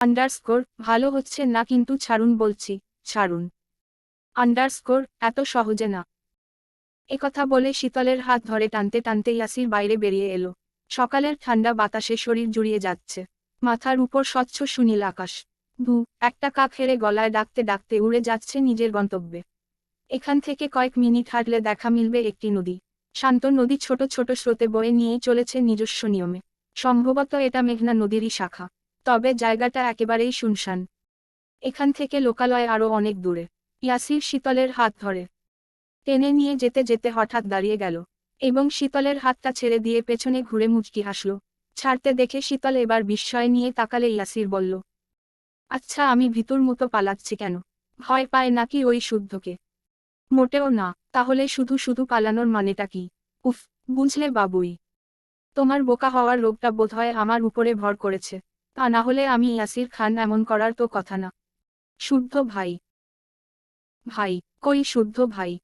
Underscore ভালো হচ্ছে না কিন্তু ছাড়ুন বলছি, ছাড়ুন। আন্ডারস্কোর এত সহজে না। একথা বলে শীতলের হাত ধরে টানতে টানতে ইয়াসির বাইরে বেরিয়ে এলো। সকালের ঠান্ডা বাতাসে শরীর জুড়িয়ে যাচ্ছে। মাথার উপর স্বচ্ছ সুনীল আকাশ। দু, একটা কাক হেরে গলায় ডাকতে ডাকতে উড়ে যাচ্ছে নিজের গন্তব্যে। এখান থেকে কয়েক মিনিট হাঁটলে দেখা মিলবে একটি নদী। শান্ত নদী ছোট ছোট স্রোতে বয়ে নিয়েই চলেছে নিজস্ব নিয়মে। সম্ভবত এটা মেঘনা নদীরই শাখা। তবে জায়গাটা একেবারেই শুনশান। এখান থেকে লোকালয় আরও অনেক দূরে। ইয়াসির শীতলের হাত ধরে। টেনে নিয়ে যেতে যেতে হঠাৎ দাঁড়িয়ে গেল। এবং শীতলের হাতটা ছেড়ে দিয়ে পেছনে ঘুরে মুচকি হাসল। ছাড়তে দেখে শীতল এবার বিস্ময় নিয়ে তাকালে ইয়াসির বলল আচ্ছা আমি ভিতুর মতো পালাচ্ছি কেন? ভয় পায় নাকি ওই শুদ্ধকে? মোটেও না। তাহলে শুধু শুধু পালানোর মানেটা কি? উফ, বুঝলে বাবুই। তোমার বোকা হওয়ার রোগটা বোধহয় আমার উপরে ভর করেছে। তা না হলে আমি ইয়াসির খান এমন করার তো কথা না। শুদ্ধ ভাই। ভাই, কই শুদ্ধ ভাই?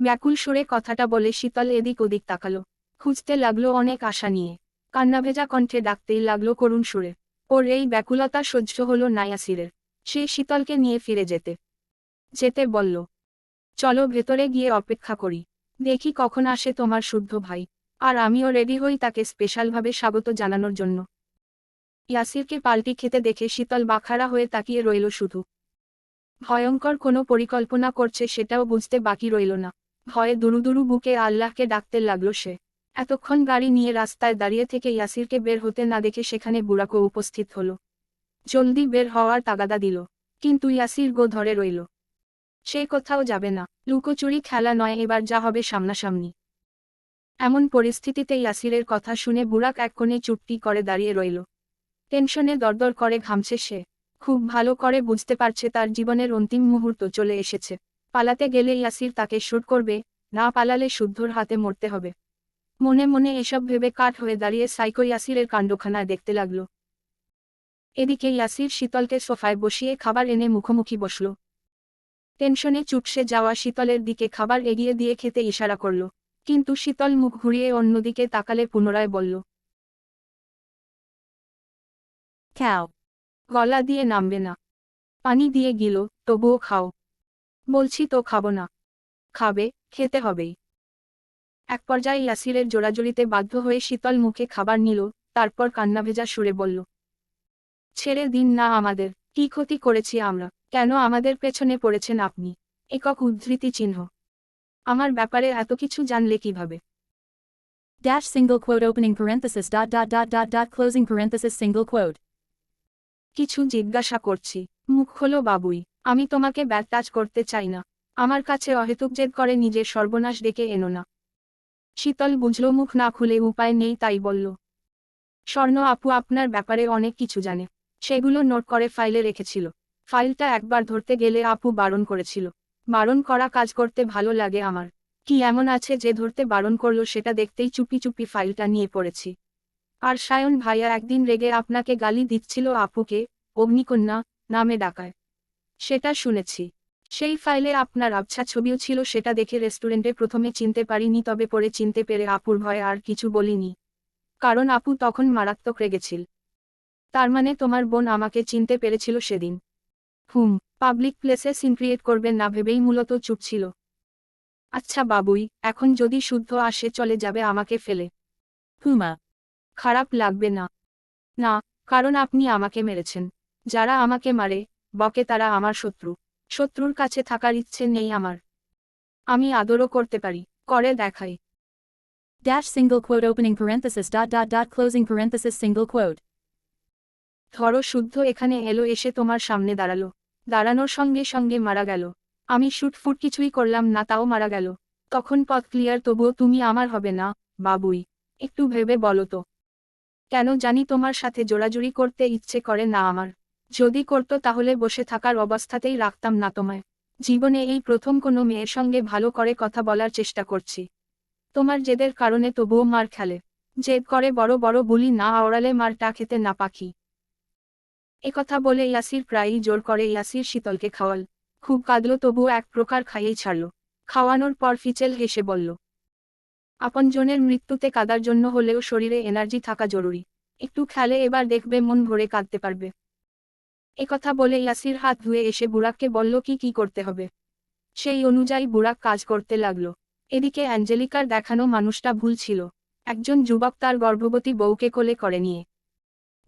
ব্যাকুল সুরে কথাটা বলে শীতল এদিক ওদিক তাকালো। খুঁজতে লাগল অনেক আশা নিয়ে। কান্নাভেজা কণ্ঠে ডাকতেই লাগল করুণ সুরে। ওর এই ব্যাকুলতা সহ্য হলো নায়াসিরের সে শীতলকে নিয়ে ফিরে যেতে। যেতে বলল, চলো ভেতরে গিয়ে অপেক্ষা করি। দেখি কখন আসে তোমার শুদ্ধ ভাই। আর আমিও রেডি হই তাকে স্পেশালভাবে স্বাগত জানানোর জন্য। ইয়াসিরকে পাল্টি খেতে দেখে শীতল বাখারা হয়ে তাকিয়ে রইল শুধু। ভয়ঙ্কর কোনো পরিকল্পনা করছে সেটাও বুঝতে বাকি রইল না। ভয়ে দুরুদুরু বুকে আল্লাহকে ডাকতে লাগল সে। এতক্ষণ গাড়ি নিয়ে রাস্তায় দাঁড়িয়ে থেকে ইয়াসিরকে বের হতে না দেখে সেখানে বুড়াকো উপস্থিত হল। জলদি বের হওয়ার তাগাদা দিল। কিন্তু ইয়াসির গো ধরে রইল। সে কোথাও যাবে না। লুকোচুরি খেলা নয়, এবার যা হবে সামনাসামনি। এমন পরিস্থিতিতে ইয়াসিরের কথা শুনে বুড়াক এক কোণে চুপটি করে দাঁড়িয়ে রইল। টেনশনে দরদর করে ঘামছে সে। খুব ভালো করে বুঝতে পারছে তার জীবনের অন্তিম মুহূর্ত চলে এসেছে। পালাতে গেলে ইয়াসির তাকে শুট করবে, না পালালে শুদ্ধর হাতে মরতে হবে। মনে মনে এসব ভেবে কাঠ হয়ে দাঁড়িয়ে সাইকো ইয়াসিরের কাণ্ডখানায় দেখতে লাগল। এদিকে ইয়াসির শীতলকে সোফায় বসিয়ে খাবার এনে মুখোমুখি বসল। টেনশনে চুপসে যাওয়া শীতলের দিকে খাবার এগিয়ে দিয়ে খেতে ইশারা করল। কিন্তু শীতল মুখ ঘুরিয়ে অন্যদিকে তাকালে পুনরায় বলল cow, গলা দিয়ে নামবে না। পানি দিয়ে গিল তবুও খাও। বলছি তো খাব না। খাবে খেতে হবেই। এক পর্যায়ে ইয়াসিরের জোড়াজড়িতে বাধ্য হয়ে শীতল মুখে খাবার নিল তারপর কান্নাভেজা সুরে বলল ছেড়ে দিন না আমাদের কি ক্ষতি করেছি আমরা? কেন আমাদের পেছনে পড়েছেন আপনি? একক উদ্ধৃতি চিহ্ন। আমার ব্যাপারে এত কিছু জানলে কীভাবে? Dash single quote opening parenthesis dot dot dot dot dot closing parenthesis single quote, কিছু জিজ্ঞাসা করছি। মুখ হলো বাবুই, আমি তোমাকে টাচ করতে চাই না। আমার কাছে অহেতুক জেদ করে নিজের সর্বনাশ ডেকে এনো না। শীতল বুঝল মুখ না খুলে উপায় নেই তাই বলল, স্বর্ণ আপু আপনার ব্যাপারে অনেক কিছু জানে। সেগুলো নোট করে ফাইলে রেখেছিল। ফাইলটা একবার ধরতে গেলে আপু বারণ করেছিল। বারণ করা কাজ করতে ভালো লাগে আমার। কি এমন আছে যে ধরতে বারণ করল সেটা দেখতেই চুপি চুপি ফাইলটা নিয়ে পড়েছি। আর সায়ন ভাইয়া একদিন রেগে আপনাকে গালি দিচ্ছিল আপুকে অগ্নিকন্যা নামে ডাকায়। সেটা শুনেছি। সেই ফাইলে আপনার আবছা ছবিও ছিল সেটা দেখে রেস্টুরেন্টে প্রথমে চিনতে পারিনি তবে পরে চিনতে পেরে আপুর ভয়ে আর কিছু বলিনি। কারণ আপু তখন মারাত্মক রেগেছিল। তার মানে তোমার বোন আমাকে চিনতে পেরেছিল সেদিন। হুম পাবলিক প্লেসে সিন ক্রিয়েট করবেন না ভেবেই মূলত চুপ ছিল। আচ্ছা বাবুই এখন যদি শুদ্ধ আসে চলে যাবে আমাকে ফেলে। puma, খারাপ লাগবে না। না কারণ আপনি আমাকে মেরেছেন। যারা আমাকে মারে বকে তারা আমার শত্রু। শত্রুর কাছে থাকার ইচ্ছে নেই আমার। আমি আদরও করতে পারি করে দেখাই। Dash single quote opening parenthesis dot dot dot closing parenthesis single quote, ধরো শুদ্ধ এখানে এলো এসে তোমার সামনে দাঁড়াল। দাঁড়ানোর সঙ্গে সঙ্গে মারা গেল। আমি শুটফুট কিছুই করলাম না তাও মারা গেল। তখন পথ ক্লিয়ার তবুও তুমি আমার হবে না বাবুই। একটু ভেবে বলো তো। কেন জানি তোমার সাথে জোড়াজুড়ি করতে ইচ্ছে করে না আমার। যদি করতো তাহলে বসে থাকার অবস্থাতেই রাখতাম না তোমায়। জীবনে এই প্রথম কোনো মেয়ের সঙ্গে ভালো করে কথা বলার চেষ্টা করছি। তোমার জেদের কারণে তবুও মার খেলে। জেদ করে বড় বড় বুলি না আওড়ালে মারটা খেতে না পাখি। একথা বলে ইয়াসির প্রায়ই জোর করে ইয়াসির শীতলকে খাওয়াল। খুব কাঁদল তবুও এক প্রকার খাইয়েই ছাড়ল। খাওয়ানোর পর ফিচেল হেসে বলল আপনজনের মৃত্যুতে কাদার জন্য হলেও শরীরে এনার্জি থাকা জরুরি। একটু খেলে এবার দেখবে মন ভরে কাঁদতে পারবে। একথা বলে ইয়াসির হাত ধুয়ে এসে বুড়াককে বলল, কি কি করতে হবে? সেই অনুযায়ী বুড়াক কাজ করতে লাগল। এদিকে অ্যাঞ্জেলিকার দেখানো মানুষটা ভুল ছিল। একজন যুবক তার গর্ভবতী বউকে কোলে করে নিয়ে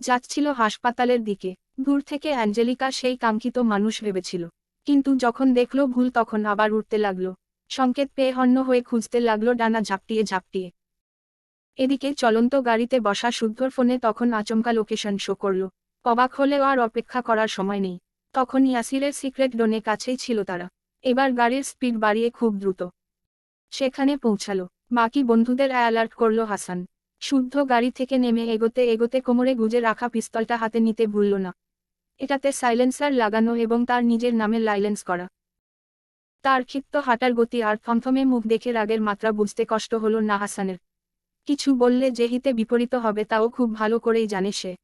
যাচ্ছিল হাসপাতালের দিকে। দূর থেকে অ্যাঞ্জেলিকা সেই কাঙ্ক্ষিত মানুষ ভেবেছিল। কিন্তু যখন দেখল ভুল, তখন আবার উঠতে লাগল। সংকেত পেয়ে হন্য হয়ে খুঁজতে লাগল ডানা ঝাপটিয়ে ঝাপটিয়ে। এদিকে চলন্ত গাড়িতে বসা শুদ্ধর ফোনে তখন আচমকা লোকেশন শো করল। অবাক হলেও আর অপেক্ষা করার সময় নেই। তখন ইয়াসিরের সিক্রেট ডোনে কাছেই ছিল তারা। এবার গাড়ির স্পিড বাড়িয়ে খুব দ্রুত। সেখানে পৌঁছালো। বাকি বন্ধুদের অ্যালার্ট করল হাসান। শুদ্ধ গাড়ি থেকে নেমে এগোতে এগোতে কোমরে গুজে রাখা পিস্তলটা হাতে নিতে ভুলল না। এটাতে সাইলেন্সার লাগানো এবং তার নিজের নামে লাইলেন্স করা। তার ক্ষিপ্ত হাঁটার গতি আর থমথমে মুখ দেখে রাগের মাত্রা বুঝতে কষ্ট হল না হাসানের। কিছু বললে যে হিতে বিপরীত হবে তাও খুব ভালো করেই জানে সে।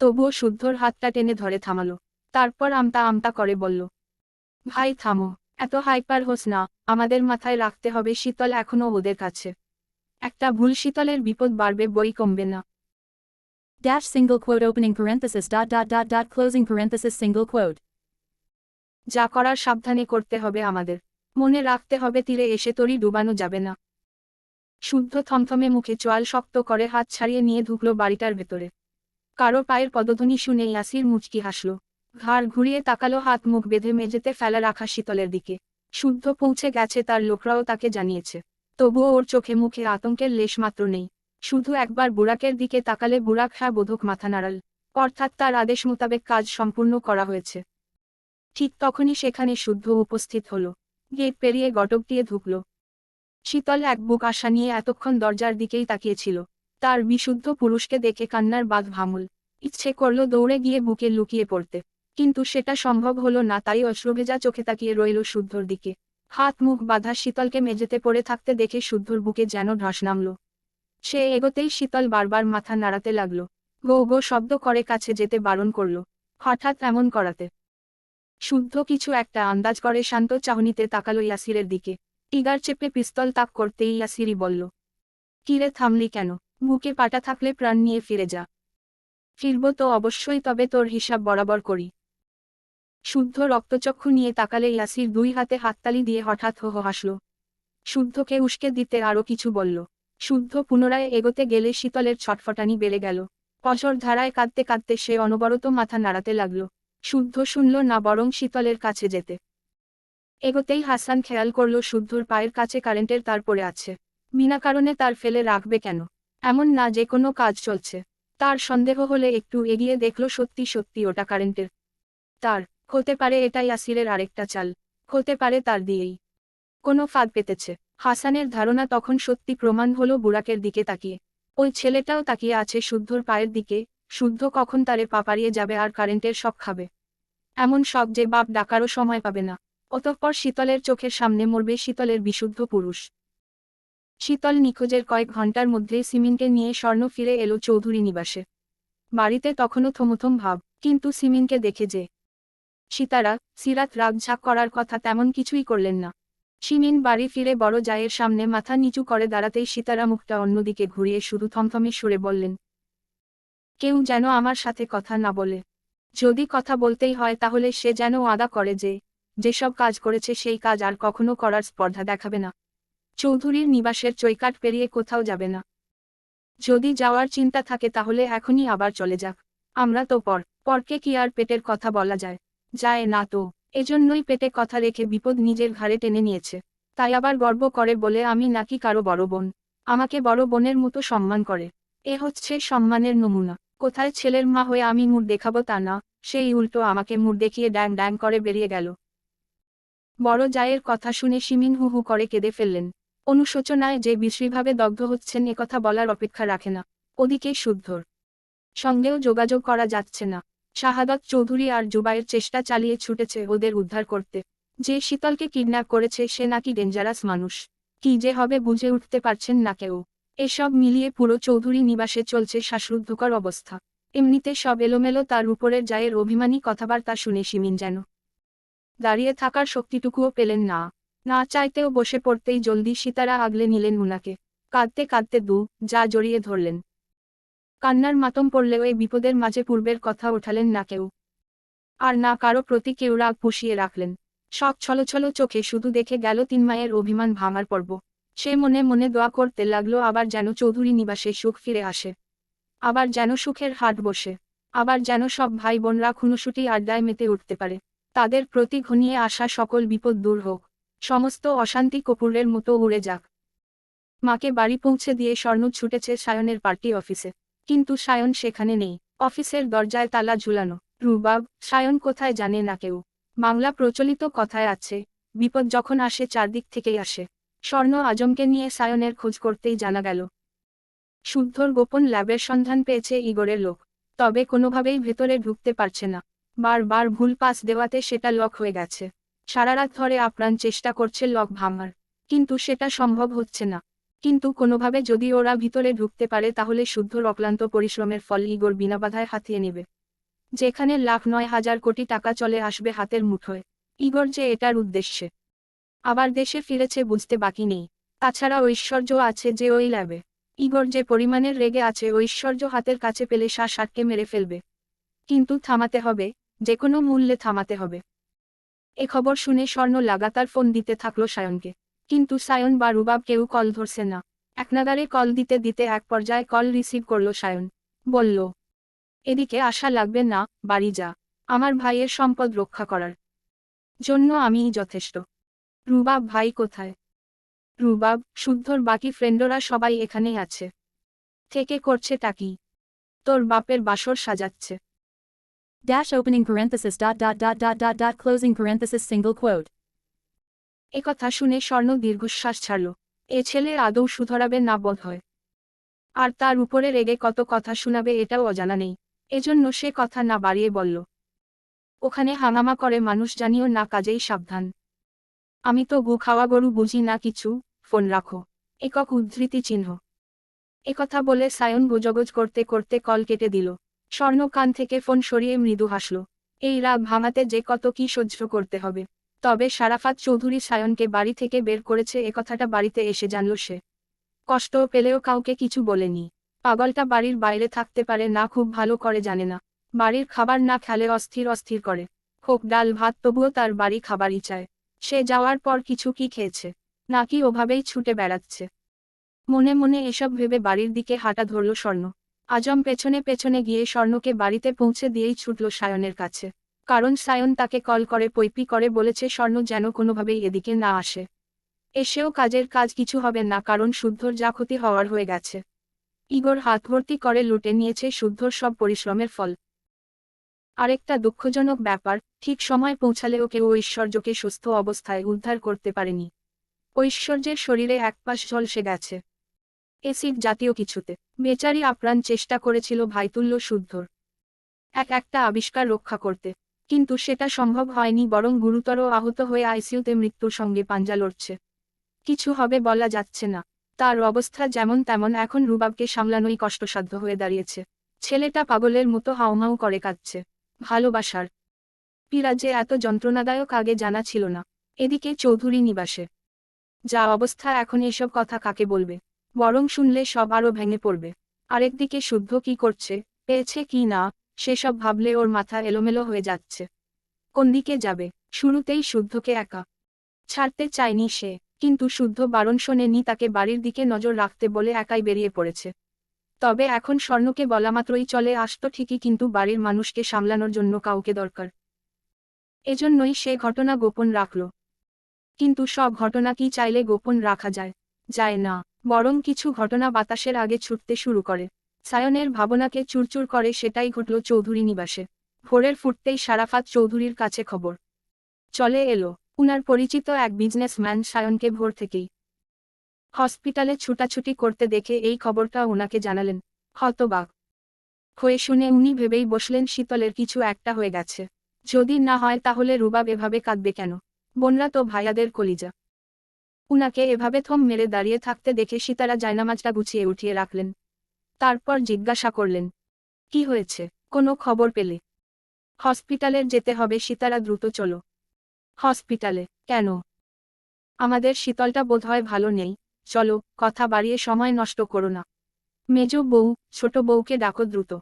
তবুও শুদ্ধর হাতটা টেনে ধরে থামালো। তারপর আমতা আমতা করে বলল, ভাই, থামো। এত হাইপার হোস না। আমাদের মাথায় রাখতে হবে শীতল এখনও ওদের কাছে। একটা ভুল শীতলের বিপদ বাড়বে, বই কমবে না। Dash single quote opening parenthesis dot dot dot dot closing parenthesis single quote. যা করার সাবধানে করতে হবে আমাদের। মনে রাখতে হবে তীরে এসে তরি ডুবানো যাবে না। শুদ্ধ থমথমে মুখে চোয়াল শক্ত করে হাত ছাড়িয়ে নিয়ে ঢুকলো বাড়িটার ভেতরে। কারও পায়ের পদধ্বনি শুনে ইয়াসির মুচকি হাসল। ঘাড় ঘুরিয়ে তাকালো, হাত মুখ বেঁধে মেঝেতে ফেলা রাখা শীতলের দিকে। শুদ্ধ পৌঁছে গেছে তার লোকরাও তাকে জানিয়েছে। তবুও ওর চোখে মুখে আতঙ্কের লেশ মাত্র নেই। শুধু একবার বুড়াকের দিকে তাকালে বুড়াক হ্যাঁ বোধক মাথা নাড়াল। অর্থাৎ তার আদেশ মোতাবেক কাজ সম্পূর্ণ করা হয়েছে। ঠিক তখনই সেখানে শুদ্ধ উপস্থিত হল। গেট পেরিয়ে গটক দিয়ে ঢুকল। শীতল এক বুক আশা নিয়ে এতক্ষণ দরজার দিকেই তাকিয়েছিল। তার বিশুদ্ধ পুরুষকে দেখে কান্নার বাঁধ ভামুল ইচ্ছে করল দৌড়ে গিয়ে বুকে লুকিয়ে পড়তে। কিন্তু সেটা সম্ভব হলো না, তাই অশ্রুভেজা চোখে তাকিয়ে রইল শুদ্ধর দিকে। হাত মুখ বাঁধা শীতলকে মেঝেতে পড়ে থাকতে দেখে শুদ্ধর বুকে যেন ধস নামল। সে এগোতেই শীতল বারবার মাথা নাড়াতে লাগল। গো গো শব্দ করে কাছে যেতে বারণ করল। হঠাৎ এমন করাতে শুদ্ধ কিছু একটা আন্দাজ করে শান্ত চাহনিতে তাকালো ইয়াসিরের দিকে। টিগার চেপে পিস্তল তাক করতেই ইয়াসিরি বলল, কিরে, থামলি কেন? বুকে পাটা থাকলে প্রাণ নিয়ে ফিরে যা। ফিরব তো অবশ্যই, তবে তোর হিসাব বরাবর করি শুদ্ধ রক্তচক্ষু নিয়ে তাকালে ইয়াসির দুই হাতে হাততালি দিয়ে হঠাৎ হো হাসল। শুদ্ধকে উস্কে দিতে আরও কিছু বলল। শুদ্ধ পুনরায় এগোতে গেলে শীতলের ছটফটানি বেড়ে গেল। পশর ধারায় কাঁদতে কাঁদতে সে অনবরত মাথা নাড়াতে লাগল। শুদ্ধ শুনল না বরং শীতলের কাছে যেতে। এগোতেই হাসান খেয়াল করল শুদ্ধর পায়ের কাছে কারেন্টের তার পড়ে আছে। বিনা কারণে তার ফেলে রাখবে কেন? এমন না যে কোনো কাজ চলছে। তার সন্দেহ হলে একটু এগিয়ে দেখল সত্যি সত্যি ওটা কারেন্টের তার। হতে পারে এটাই আসিরের আরেকটা চাল। হতে পারে তার দিয়েই। কোনো ফাঁদ পেতেছে। হাসানের ধারণা তখন সত্যি প্রমাণ হলো বুড়াকের দিকে তাকিয়ে। ওই ছেলেটাও তাকিয়ে আছে শুদ্ধর পায়ের দিকে শুদ্ধ কখন তারে পাপারিয়ে যাবে আর কারেন্টের সব খাবে। এমন সব যে বাপ ডাকারও সময় পাবে না। অতঃপর শীতলের চোখের সামনে মরবে শীতলের বিশুদ্ধ পুরুষ। শীতল নিখোঁজের কয়েক ঘণ্টার মধ্যে সিমিনকে নিয়ে স্বর্ণ ফিরে এলো চৌধুরী নিবাসে। বাড়িতে তখনও থমথম ভাব, কিন্তু সিমিনকে দেখে যে সীতারা, সিরাত রাগঝাক করার কথা তেমন কিছুই করলেন না। সিমিন বাড়ি ফিরে বড় জায়ের সামনে মাথা নিচু করে দাঁড়াতেই সীতারা মুখটা অন্যদিকে ঘুরিয়ে শুধু থমথমে সুরে বললেন কেউ যেন আমার সাথে কথা না বলে। যদি কথা বলতেই হয় তাহলে সে যেন আদা করে যে, যেসব কাজ করেছে সেই কাজ আর কখনো করার স্পর্ধা দেখাবে না। চৌধুরীর নিবাসের চৈকাট পেরিয়ে কোথাও যাবে না। যদি যাওয়ার চিন্তা থাকে তাহলে এখনই আবার চলে যাক। আমরা তো পর, পরকে কি আর পেটের কথা বলা যায়? যায় না তো। এজন্যই পেটে কথা রেখে বিপদ নিজের ঘাড়ে টেনে নিয়েছে। তাই আবার গর্ব করে বলে আমি নাকি কারও বড় বোন। আমাকে বড় বোনের মতো সম্মান করে। এ হচ্ছে সম্মানের নমুনা। কোথায় ছেলের মা হয়ে আমি মুখ দেখাবো তা না, সেই উল্টো আমাকে মুখ দেখিয়ে ড্যাং ড্যাং করে বেরিয়ে গেল। বড় জায়ের কথা শুনে সিমিন হু হু করে কেঁদে ফেললেন। অনুশোচনায় যে বিশ্রীভাবে দগ্ধ হচ্ছেন কথা বলার অপেক্ষা রাখে না। ওদিকে শুদ্ধর। সঙ্গেও যোগাযোগ করা যাচ্ছে না। শাহাদত চৌধুরী আর জুবাইয়ের চেষ্টা চালিয়ে ছুটেছে ওদের উদ্ধার করতে। যে শীতলকে কিডন্যাপ করেছে সে নাকি ডেঞ্জারাস মানুষ। কি যে হবে বুঝে উঠতে পারছেন না কেউ। এসব মিলিয়ে পুরো চৌধুরী নিবাসে চলছে শ্বাসরুদ্ধকর অবস্থা। এমনিতে সব এলোমেলো তার উপরের জায়ের অভিমানী কথাবার্তা শুনে সিমিন যেন দাঁড়িয়ে থাকার শক্তিটুকুও পেলেন না। না চাইতেও বসে পড়তেই জলদি সীতারা আগলে নিলেন মুনাকে। কাঁদতে কাঁদতে দু, যা জড়িয়ে ধরলেন। কান্নার মাতম পড়লেও এই বিপদের মাঝে পূর্বের কথা ওঠালেন না কেউ। আর না কারও প্রতি কেউ রাগ পুষিয়ে রাখলেন। সব ছলছল চোখে শুধু দেখে গেল তিন মায়ের অভিমান ভাঙার পর্ব। সে মনে মনে দোয়া করতে লাগল, আবার যেন চৌধুরী নিবাসে সুখ ফিরে আসে। আবার যেন সুখের হাট বসে। আবার যেন সব ভাই বোনরা খুনোসুটি আড্ডায় মেতে উঠতে পারে। তাদের প্রতি ঘনিয়ে আসা সকল বিপদ দূর হোক। সমস্ত অশান্তি কপুরের মতো উড়ে যাক। মাকে বাড়ি পৌঁছে দিয়ে স্বর্ণ ছুটেছে সায়নের পার্টি অফিসে। কিন্তু সায়ন সেখানে নেই। অফিসের দরজায় তালা ঝুলানো। রুবাব, সায়ন কোথায় জানে না কেউ। বাংলা প্রচলিত কথায় আছে, বিপদ যখন আসে চারদিক থেকেই আসে। স্বর্ণ আজমকে নিয়ে সায়নের খোঁজ করতেই জানা গেল। শুদ্ধর গোপন ল্যাবের সন্ধান পেয়েছে ইগরের লোক, তবে কোনোভাবেই ভেতরে ঢুকতে পারছে না। বারবার ভুল পাস দেওয়াতে সেটা লক হয়ে গেছে। সারারাত ধরে আপ্রাণ চেষ্টা করছে লক ভাঙার। কিন্তু সেটা সম্ভব হচ্ছে না। কিন্তু কোনোভাবে যদি ওরা ভিতরে ঢুকতে পারে তাহলে শুদ্ধর অক্লান্ত পরিশ্রমের ফল ইগোর বিনা বাধায় হাতিয়ে নেবে। যেখানে লাখ নয় হাজার কোটি টাকা চলে আসবে হাতের মুঠোয়। ইগর যে এটার উদ্দেশ্যে। আবার দেশে ফিরেছে বুঝতে বাকি নেই। তাছাড়া ঐশ্বর্য আছে যে ওই ল্যাবে। ইগর যে পরিমাণের রেগে আছে ঐশ্বর্য হাতের কাছে পেলে শ্বাস আটকে মেরে ফেলবে। কিন্তু থামাতে হবে, যে কোনো মূল্যে থামাতে হবে। এ খবর শুনে স্বর্ণ লাগাতার ফোন দিতে থাকল সায়নকে। কিন্তু সায়ন বা রুবাব কেউ কল ধরছে না। একনাগারে কল দিতে দিতে এক পর্যায়ে কল রিসিভ করল সায়ন। বলল, এদিকে আশা লাগবে না, বাড়ি যা। আমার ভাইয়ের সম্পদ রক্ষা করার জন্য আমিই যথেষ্ট। রুবাব ভাই কোথায়? রুবাব শুদ্ধর বাকি ফ্রেন্ডরা সবাই এখানেই আছে। থেকে করছে টাকি তোর বাপের বাসর সাজাচ্ছে। Dash opening parenthesis dot dot dot dot dot dot closing parenthesis single quote. একথা শুনে স্বর্ণ দীর্ঘশ্বাস ছাড়ল। এ ছেলে আদৌ সুধরাবে না বোধ হয়। আর তার উপরে রেগে কত কথা শোনাবে এটাও অজানা নেই। এজন্য সে কথা না বাড়িয়ে বলল। ওখানে হাঙামা করে মানুষ জানিও না কাজেই সাবধান। আমি তো গু খাওয়া গরু বুঝি না কিছু, ফোন রাখো। একক উদ্ধৃতি চিহ্ন। একথা বলে সায়ন গুজগজ করতে করতে কল কেটে দিল। স্বর্ণ কান থেকে ফোন সরিয়ে মৃদু হাসল। এই রাগ ভাঙাতে যে কত কি সহ্য করতে হবে। তবে সারাফাত চৌধুরী সায়নকে বাড়ি থেকে বের করেছে একথাটা বাড়িতে এসে জানল সে। কষ্ট পেলেও কাউকে কিছু বলেনি। পাগলটা বাড়ির বাইরে থাকতে পারে না খুব ভালো করে জানে না। বাড়ির খাবার না খেলে অস্থির অস্থির করে। হোক ডাল ভাত তবুও তার বাড়ি খাবারই চায়। সে যাওয়ার পর কিছু কি খেয়েছে? নাকি ওভাবেই ছুটে বেড়াচ্ছে? মনে মনে এসব ভেবে বাড়ির দিকে হাঁটা ধরল স্বর্ণ। আজম পেছনে পেছনে গিয়ে স্বর্ণকে বাড়িতে পৌঁছে দিয়েই ছুটল সায়নের কাছে। কারণ সায়ন তাকে কল করে, পৈপি করে বলেছে স্বর্ণ যেন কোনোভাবেই এদিকে না আসে। এসেও কাজের কাজ কিছু হবে না, কারণ শুদ্ধর যা ক্ষতি হওয়ার হয়ে গেছে। ইগোর হাত ভর্তি করে লুটে নিয়েছে শুদ্ধর সব পরিশ্রমের ফল। আরেকটা দুঃখজনক ব্যাপার, ঠিক সময় পৌঁছালেও কেউ ঐশ্বর্যকে সুস্থ অবস্থায় উদ্ধার করতে পারেনি। ঐশ্বর্যের শরীরে এক পাশ ঝলসে গেছে। এসিড জাতীয় কিছুতে। বেচারি আপ্রাণ চেষ্টা করেছিল ভাইতুল্য শুদ্ধর। এক একটা আবিষ্কার রক্ষা করতে। কিন্তু সেটা সম্ভব হয়নি বরং গুরুতর আহত হয়ে আইসিইউতে মৃত্যুর সঙ্গে পাঞ্জা লড়ছে। কিছু হবে বলা যাচ্ছে না। তার অবস্থা যেমন তেমন এখন রুবাবকে সামলানোই কষ্টসাধ্য হয়ে দাঁড়িয়েছে। ছেলেটা পাগলের মতো হাউমাউ করে কাঁদছে। ভালোবাসার। যে এত যন্ত্রণাদায়ক আগে জানা ছিল না। এদিকে চৌধুরী নিবাসে। যা অবস্থা এখন এসব কথা কাকে বলবে? বরং শুনলে সব আরও ভেঙে পড়বে। আরেকদিকে শুদ্ধ কি করছে, পেয়েছে কি না, সেসব ভাবলে ওর মাথা এলোমেলো হয়ে যাচ্ছে। কোন দিকে যাবে? শুরুতেই শুদ্ধকে একা। ছাড়তে চায়নি সে, কিন্তু শুদ্ধ বারণ শোনেনি তাকে বাড়ির দিকে নজর রাখতে বলে একাই বেরিয়ে পড়েছে। তবে এখন স্বর্ণকে বলামাত্রই চলে আসত ঠিকই কিন্তু বাড়ির মানুষকে সামলানোর জন্য কাউকে দরকার। এজন্যই সে ঘটনা গোপন রাখল। কিন্তু সব ঘটনা কি চাইলে গোপন রাখা যায়? যায় না, বরং কিছু ঘটনা বাতাসের আগে ছুটতে শুরু করে। সায়নের ভাবনাকে চুরচুর করে সেটাই ঘটল চৌধুরী নিবাসে। ভোরের ফুটতেই সারাফাত চৌধুরীর কাছে খবর। চলে এলো, উনার পরিচিত এক বিজনেসম্যান সায়নকে ভোর থেকেই। হসপিটালে ছুটাছুটি করতে দেখে এই খবরটা ওনাকে জানালেন। হতবাক। হয়ে শুনে উনি ভেবেই বসলেন, শীতলের কিছু একটা হয়ে গেছে। যদি না হয় তাহলে রুবাব এভাবে কাঁদবে কেন? বোনরা তো ভাইয়াদের কলিজা। উনাকে এভাবে থম মেরে দাঁড়িয়ে থাকতে দেখে সীতারা জায়নামাজটা গুছিয়ে উঠিয়ে রাখলেন। তারপর জিজ্ঞাসা করলেন, কি হয়েছে? কোনো খবর পেলে? হসপিটালের যেতে হবে, সীতারা দ্রুত চলো। হসপিটালে? কেন? আমাদের শীতলটা বোধহয় ভালো নেই। চলো, কথা বাড়িয়ে সময় নষ্ট করো না। মেজ বউ, ছোট বউকে ডাকো দ্রুত।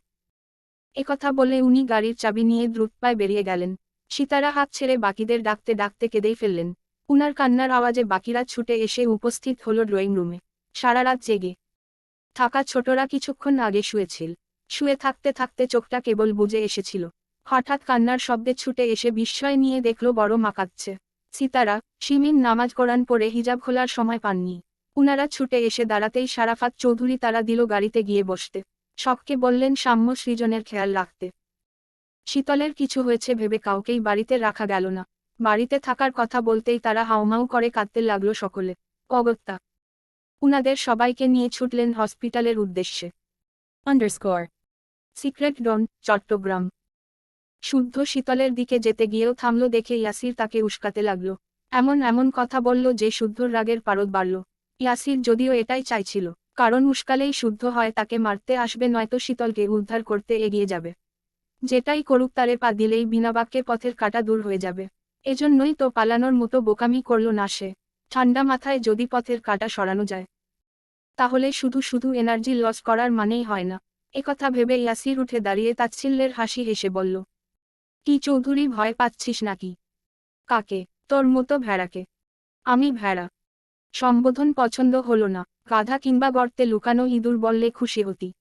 একথা বলে উনি গাড়ির চাবি নিয়ে দ্রুত পায়ে বেরিয়ে গেলেন। সীতারা হাত ছেড়ে বাকিদের ডাকতে ডাকতে কেঁদেই ফেললেন। উনার কান্নার আওয়াজে বাকিরা ছুটে এসে উপস্থিত হলো ড্রয়িং রুমে। সারা রাত জেগে। থাকা ছোটরা কিছুক্ষণ আগে শুয়েছিল। শুয়ে থাকতে থাকতে চোখটা কেবল বুঝে এসেছিল। হঠাৎ কান্নার শব্দে ছুটে এসে বিস্ময় নিয়ে দেখল বড় মাকাচ্ছে সিতারা সিমিন নামাজ কোরআন পরে হিজাব খোলার সময় পাননি। উনারা ছুটে এসে দাঁড়াতেই সারাফাত চৌধুরী তারা দিল গাড়িতে গিয়ে বসতে। সবকে বললেন সাম্য সৃজনের খেয়াল রাখতে। শীতলের কিছু হয়েছে ভেবে কাউকেই বাড়িতে রাখা গেল না। বাড়িতে থাকার কথা বলতেই তারা হাউমাউ করে কাঁদতে লাগল সকলে। অগত্যা উনাদের সবাইকে নিয়ে ছুটলেন হসপিটালের উদ্দেশ্যে। underscore, secret don Chittagong. শুদ্ধ শীতলের দিকে যেতে গিয়েও থামল দেখে ইয়াসির তাকে উস্কাতে লাগল। এমন এমন কথা বলল যে শুদ্ধর রাগের পারদ বাড়ল। ইয়াসির যদিও এটাই চাইছিল, কারণ উস্কালেই শুদ্ধ হয় তাকে মারতে আসবে নয়তো শীতলকে উদ্ধার করতে এগিয়ে যাবে। যেটাই করুক তারে পা দিলেই বিনা বাক্যে পথের কাটা দূর হয়ে যাবে। এজন্যই তো পালানোর মতো বোকামি করল না সে। ঠান্ডা মাথায় যদি পথের কাটা সরানো যায়, তাহলে শুধু শুধু এনার্জি লস করার মানেই হয় না। একথা ভেবে ইয়াসির উঠে দাঁড়িয়ে তাচ্ছিল্যের হাসি হেসে বলল, কি চৌধুরী ভয় পাচ্ছিস নাকি? কাকে? তোর মতো ভেড়াকে? আমি ভেড়া। সম্বোধন পছন্দ হলো না। গাধা কিংবা গর্তে লুকানো ইঁদুর বললে খুশি হতি।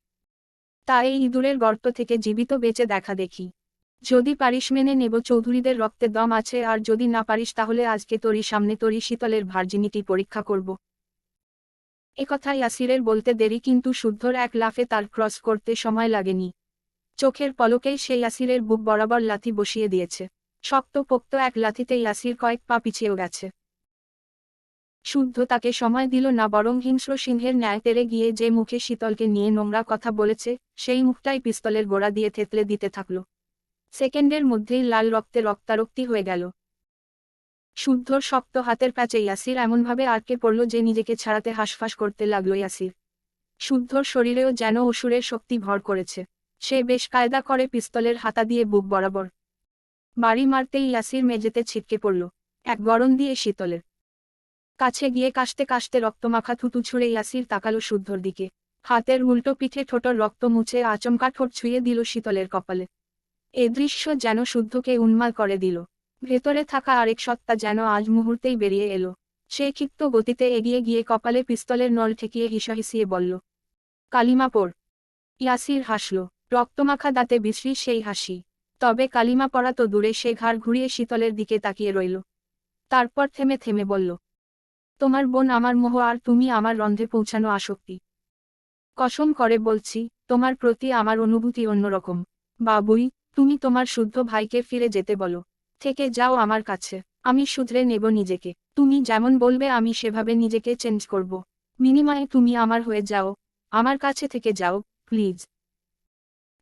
তা এই ইঁদুরের গর্ত থেকে জীবিত বেঁচে দেখা দেখি। যদি পারিস মেনে নেব, চৌধুরীদের রক্তে দম আছে, আর যদি না পারিস তাহলে আজকে তোরই সামনে তোরই শীতলের ভার্জিনিটি পরীক্ষা করব। একথা ইয়াসিরের বলতে দেরি, কিন্তু শুদ্ধর এক লাফে তার ক্রস করতে সময় লাগেনি। চোখের পলকেই সেই ইয়াসিরের বুক বরাবর লাথি বসিয়ে দিয়েছে। শক্ত পোক্ত এক লাথিতে ইয়াসির কয়েক পা পিছিয়েও গেছে। শুদ্ধ তাকে সময় দিল না, বরং হিংস্র সিংহের ন্যায় তেরে গিয়ে যে মুখে শীতলকে নিয়ে নোংরা কথা বলেছে, সেই মুখটাই পিস্তলের গোড়া দিয়ে থেতলে দিতে থাকল। সেকেন্ডের মধ্যেই লাল রক্তে রক্তারক্তি হয়ে গেল। শুদ্ধর শক্ত হাতের প্যাচে ইয়াসির এমনভাবে আটকে পড়ল যে নিজেকে ছাড়াতে হাঁসফাঁস করতে লাগল ইয়াসির। শুদ্ধর শরীরেও যেন অসুরের শক্তি ভর করেছে। সে বেশ কায়দা করে পিস্তলের হাতা দিয়ে বুক বরাবর। বাড়ি মারতেই ইয়াসির মেঝেতে ছিটকে পড়ল। এক গরম দিয়ে শীতলের কাছে গিয়ে কাশতে কাশতে রক্তমাখা থুতু ছুঁড়ে ইয়াসির তাকালো শুদ্ধর দিকে। হাতের উল্টো পিঠে ঠোঁটর রক্ত মুছে আচমকা ঠোঁট ছুঁয়ে দিল শীতলের কপালে। এ দৃশ্য যেন শুদ্ধকে উন্মাল করে দিল। ভেতরে থাকা আরেক সত্তা যেন আজ মুহূর্তেই বেরিয়ে এলো। সে ক্ষিপ্ত গতিতে এগিয়ে গিয়ে কপালে পিস্তলের নল ঠেকিয়ে হিসাহিসিয়ে বলল কালিমা পড় ইয়াসির হাসল, রক্তমাখা দাঁতে বিশ্রী সেই হাসি। তবে কালিমা পড়া তো দূরে সে ঘাড় ঘুরিয়ে শীতলের দিকে তাকিয়ে রইল। তারপর থেমে থেমে বলল তোমার বোন আমার মোহ আর তুমি আমার রন্ধে পৌঁছানো আসক্তি। কসম করে বলছি, তোমার প্রতি আমার অনুভূতি অন্যরকম। বাবুই, তুমি তোমার শুদ্ধ ভাইকে ফিরে যেতে বলো। থেকে যাও আমার কাছে, আমি শুধরে নেব নিজেকে। তুমি যেমন বলবে আমি সেভাবে নিজেকে চেঞ্জ করব। বিনিময়ে তুমি আমার হয়ে যাও। আমার কাছে থেকে যাও প্লিজ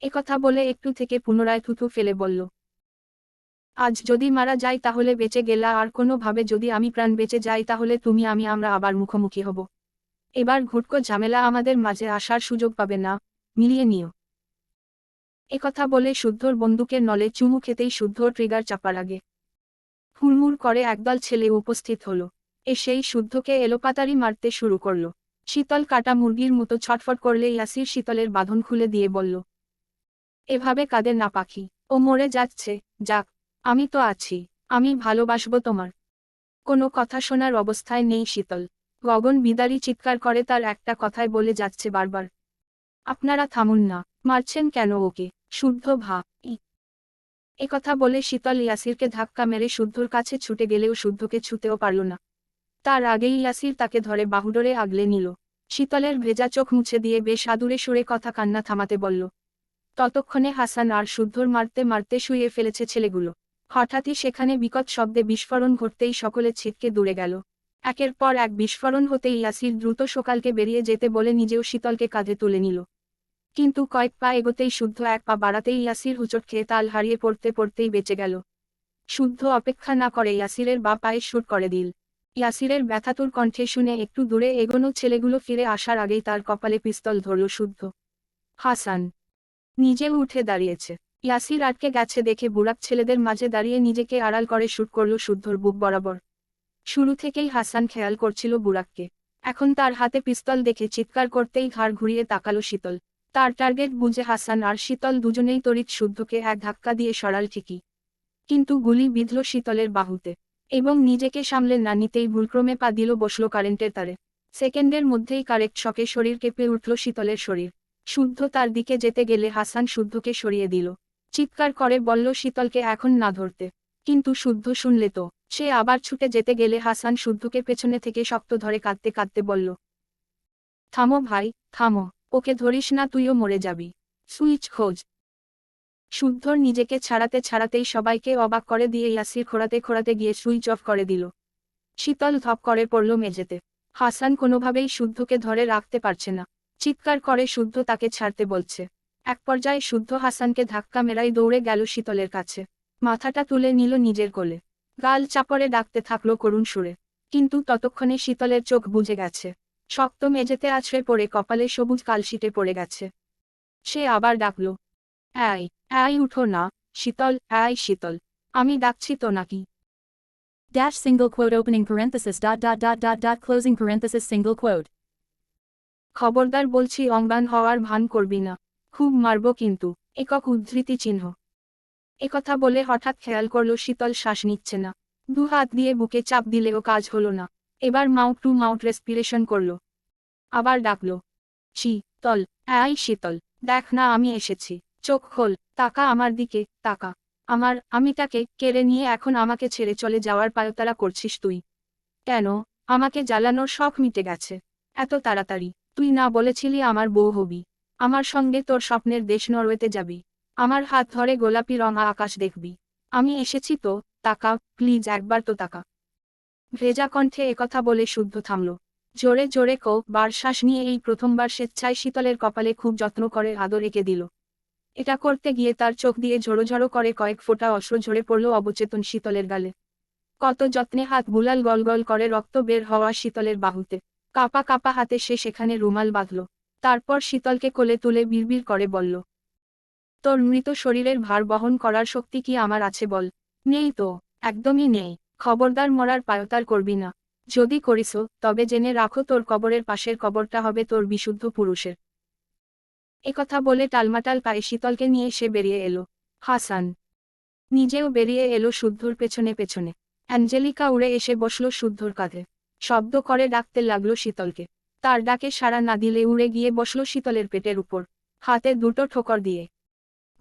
একথা বলে একটু থেকে পুনরায় থুতু ফেলে বলল। আজ যদি মারা যাই তাহলে বেঁচে গেলা আর কোনোভাবে যদি আমি প্রাণ বেঁচে যাই তাহলে তুমি আমি আমরা আবার মুখোমুখি হব। এবার ঘুটকো ঝামেলা আমাদের মাঝে আসার সুযোগ পাবে না, মিলিয়ে নিও। একথা বলে শুদ্ধর বন্দুকের নলে চুমু খেতেই শুদ্ধ ট্রিগার চাপার আগে হুড়মুড় করে একদল ছেলে উপস্থিত হলো। এ সেই শুদ্ধকে এলোপাতারি মারতে শুরু করল। শীতল কাটা মুরগির মতো ছটফট করলে ইয়াসির শীতলের বাঁধন খুলে দিয়ে বলল, এভাবে কাদের না পাখি। ও মরে যাচ্ছে, যাক। আমি তো আছি, আমি ভালোবাসব তোমার। কোনো কথা শোনার অবস্থায় নেই শীতল। গগন বিদারি চিৎকার করে তার একটা কথায় বলে যাচ্ছে বারবার। আপনারা থামুন না, মারছেন কেন ওকে? শুদ্ধ ভা, ই। একথা বলে শীতল ইয়াসিরকে ধাক্কা মেরে শুদ্ধর কাছে ছুটে গেলেও শুদ্ধকে ছুতেও পারল না। তার আগেই ইয়াসির তাকে ধরে বাহুডোরে আগলে নিল। শীতলের ভেজা চোখ মুছে দিয়ে বেশ আদুরে সুরে কথা কান্না থামাতে বলল। ততক্ষণে হাসান আর শুদ্ধর মারতে মারতে শুয়ে ফেলেছে ছেলেগুলো। হঠাৎই সেখানে বিকট শব্দে বিস্ফোরণ ঘটতেই সকলে ছিটকে দূরে গেল। একের পর এক বিস্ফোরণ হতেই ইয়াসির দ্রুত সকালকে বেরিয়ে যেতে বলে নিজেও শীতলকে কাঁধে তুলে নিল। কিন্তু কয়েক পা এগোতেই শুদ্ধ এক পা বাড়াতেই ইয়াসির হুচট খেয়ে তাল হারিয়ে পড়তে পড়তেই বেঁচে গেল। শুদ্ধ অপেক্ষা না করে ইয়াসিরের বা পায়ে শুট করে দিল। ইয়াসিরের ব্যথাতুর কণ্ঠে শুনে একটু দূরে এগোনো ছেলেগুলো ফিরে আসার আগেই তার কপালে পিস্তল ধরল শুদ্ধ। হাসান নিজেও উঠে দাঁড়িয়েছে। ইয়াসির আটকে গেছে দেখে বুড়াক ছেলেদের মাঝে দাঁড়িয়ে নিজেকে আড়াল করে শুট করল শুদ্ধর বুক বরাবর। শুরু থেকেই হাসান খেয়াল করছিল বুড়াককে এখন তার হাতে পিস্তল দেখে চিৎকার করতেই ঘাড় ঘুরিয়ে তাকালো শীতল। তার টার্গেট বুঝে হাসান আর শীতল দুজনেই তড়িৎ শুদ্ধকে এক ধাক্কা দিয়ে সরাল ঠিকই। কিন্তু গুলি বিঁধল শীতলের বাহুতে। এবং নিজেকে সামলে না নিতেই ভুলক্রমে পা দিল বসল কারেন্টের তারে। সেকেন্ডের মধ্যেই কারেক্ট শকে শরীর কেঁপে উঠল শীতলের শরীর। শুদ্ধ তার দিকে যেতে গেলে হাসান শুদ্ধকে সরিয়ে দিল। চিৎকার করে বলল, শীতলকে এখন না ধরতে। কিন্তু শুদ্ধ শুনলে তো। সে আবার ছুটে যেতে গেলে হাসান শুদ্ধকে পেছনে থেকে শক্ত ধরে কাঁদতে কাঁদতে বলল, থামো ভাই, থামো। ওকে ধরিস না, তুইও মরে যাবি। সুইচ খোঁজ। শুদ্ধর নিজেকে ছাড়াতে ছাড়াতেই সবাইকে অবাক করে দিয়ে ইয়াসির খোড়াতে খোড়াতে গিয়ে সুইচ অফ করে দিল। শীতল ধপ করে পড়ল মেঝেতে। হাসান কোনোভাবেই শুদ্ধকে ধরে রাখতে পারছে না। চিৎকার করে শুদ্ধ তাকে ছাড়তে বলছে। এক পর্যায়ে শুদ্ধ হাসানকে ধাক্কা মেরাই দৌড়ে গেল শীতলের কাছে। মাথাটা তুলে নিল নিজের কোলে। গাল চাপড়ে ডাকতে থাকল করুণ সুরে। কিন্তু ততক্ষণে শীতলের চোখ বুঝে গেছে। শক্ত মেঝেতে আছড়ে পড়ে কপালে সবুজ কালশিটে পড়ে গেছে। সে আবার ডাকল এই এই উঠো না শীতল এই শীতল আমি ডাকছি তো নাকি? Dash single quote opening parenthesis dot dot dot dot dot closing parenthesis single quote. খবরদার বলছি অঙ্গান হওয়ার ভান করবি না। খুব মারব কিন্তু, একক উদ্ধৃতি চিহ্ন। একথা বলে হঠাৎ খেয়াল করল শীতল শ্বাস নিচ্ছে না। দু হাত দিয়ে বুকে চাপ দিলেও কাজ হলো না। এবার মাউথ টু মাউথ রেসপিরেশন করল। আবার ডাকল শীতল এই শীতল, দেখ না আমি এসেছি। চোখ খোল, তাকা আমার দিকে, তাকা। আমার আমি তাকে কেড়ে নিয়ে এখন আমাকে ছেড়ে চলে যাওয়ার পায়তারা করছিস তুই। কেন? আমাকে জ্বালানোর শখ মিটে গেছে। এত তাড়াতাড়ি। তুই না বলেছিলি আমার বউ হবি। আমার সঙ্গে তোর স্বপ্নের দেশ নরওয়েতে যাবি। আমার হাত ধরে গোলাপি রঙা আকাশ দেখবি। আমি এসেছি তো তাকা প্লিজ একবার তো তাকা ভেজা কণ্ঠে একথা বলে শুদ্ধ থামল। জোরে জোরে কো, বার শ্বাস নিয়ে এই প্রথমবার স্বেচ্ছায় শীতলের কপালে খুব যত্ন করে আদর এঁকে দিল। এটা করতে গিয়ে তার চোখ দিয়ে ঝোড়ো ঝোড়ো করে কয়েক ফোঁটা অশ্রু ঝরে পড়ল অবচেতন শীতলের গালে। কত যত্নে হাত বুলাল গল গল করে রক্ত বের হওয়া শীতলের বাহুতে। কাপা কাপা হাতে সে সেখানে রুমাল বাঁধল। তারপর শীতলকে কোলে তুলে বিড়বিড় করে বলল, তোর মৃত শরীরের ভার বহন করার শক্তি কি আমার আছে বল। নেই তো, একদমই নেই। খবরদার মরার পায়তার করবি না। যদি করিস তবে জেনে রাখো তোর কবরের পাশের কবরটা হবে তোর বিশুদ্ধ পুরুষের। একথা বলে টালমাটাল পায়ে শীতলকে নিয়ে সে বেরিয়ে এলো। হাসান নিজেও বেরিয়ে এলো শুদ্ধর পেছনে পেছনে। অ্যাঞ্জেলিকা উড়ে এসে বসল শুদ্ধর কাঁধে। শব্দ করে ডাকতে লাগল শীতলকে। তার ডাকে সাড়া না দিলে উড়ে গিয়ে বসল শীতলের পেটের উপর, হাতে দুটো ঠোকর দিয়ে।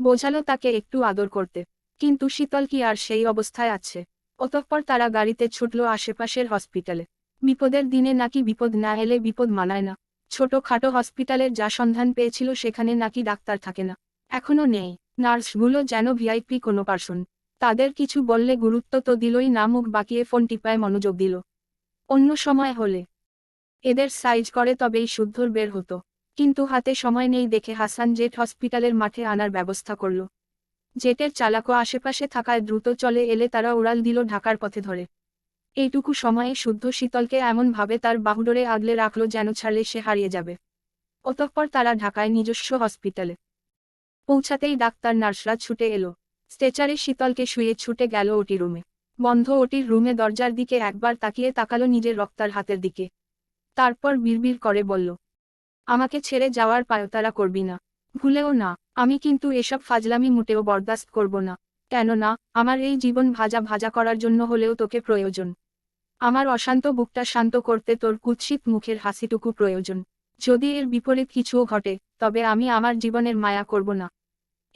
বোঝালো তাকে একটু আদর করতে, কিন্তু শীতল কি আর সেই অবস্থায় আছে? অতঃপর তারা গাড়িতে ছুটল আশেপাশের হসপিটালে। বিপদের দিনে নাকি বিপদ না এলে বিপদ মানায় না। ছোট খাটো হসপিটালের যা সন্ধান পেয়েছিল সেখানে নাকি ডাক্তার থাকে না। এখনও নেই। নার্সগুলো যেন ভিআইপি কোনো পার্সন। তাদের কিছু বললে গুরুত্ব তো দিলই না মুখ বাকিয়ে ফোন টিপায় মনোযোগ দিল। অন্য সময় হলে এদের সাইজ করে তবেই শুদ্ধর বের হতো। কিন্তু হাতে সময় নেই দেখে হাসান জেট হসপিটালের মাঠে আনার ব্যবস্থা করল। জেটের চালাকও আশেপাশে থাকায় দ্রুত চলে এলে তারা উড়াল দিল ঢাকার পথে ধরে। এইটুকু সময়ে শুদ্ধ শীতলকে এমনভাবে তার বাহুডোরে আগলে রাখল যেন ছাড়লে সে হারিয়ে যাবে। অতঃপর তারা ঢাকায় নিজস্ব হসপিটালে পৌঁছাতেই ডাক্তার নার্সরা ছুটে এলো। স্ট্রেচারে শীতলকে শুয়ে ছুটে গেল ওটি রুমে। বন্ধ ওটির রুমে দরজার দিকে একবার তাকিয়ে তাকালো নিজের রক্তার হাতের দিকে। তারপর বিড়বিড় করে বলল, আমাকে ছেড়ে যাওয়ার পায়তারা করবি না। ভুলেও না, আমি কিন্তু এসব ফাজলামি মোটেও বরদাস্ত করব না। কেননা আমার এই জীবন ভাজা ভাজা করার জন্য হলেও তোকে প্রয়োজন। আমার অশান্ত বুকটা শান্ত করতে তোর কুৎসিত মুখের হাসিটুকু প্রয়োজন। যদি এর বিপরীত কিছুও ঘটে, তবে আমি আমার জীবনের মায়া করব না।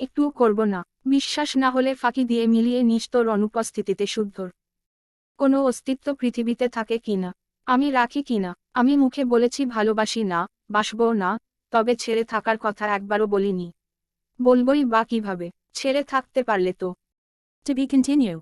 একটুও করব না। বিশ্বাস না হলে ফাঁকি দিয়ে মিলিয়ে নিস তোর অনুপস্থিতিতে শুদ্ধর। কোনো অস্তিত্ব পৃথিবীতে থাকে কিনা আমি রাখি কিনা আমি মুখে বলেছি ভালোবাসি না বাসবও না, তবে ছেড়ে থাকার কথা একবারও বলিনি। বলবই বা কীভাবে? ছেড়ে থাকতে পারলে তো। To be continue.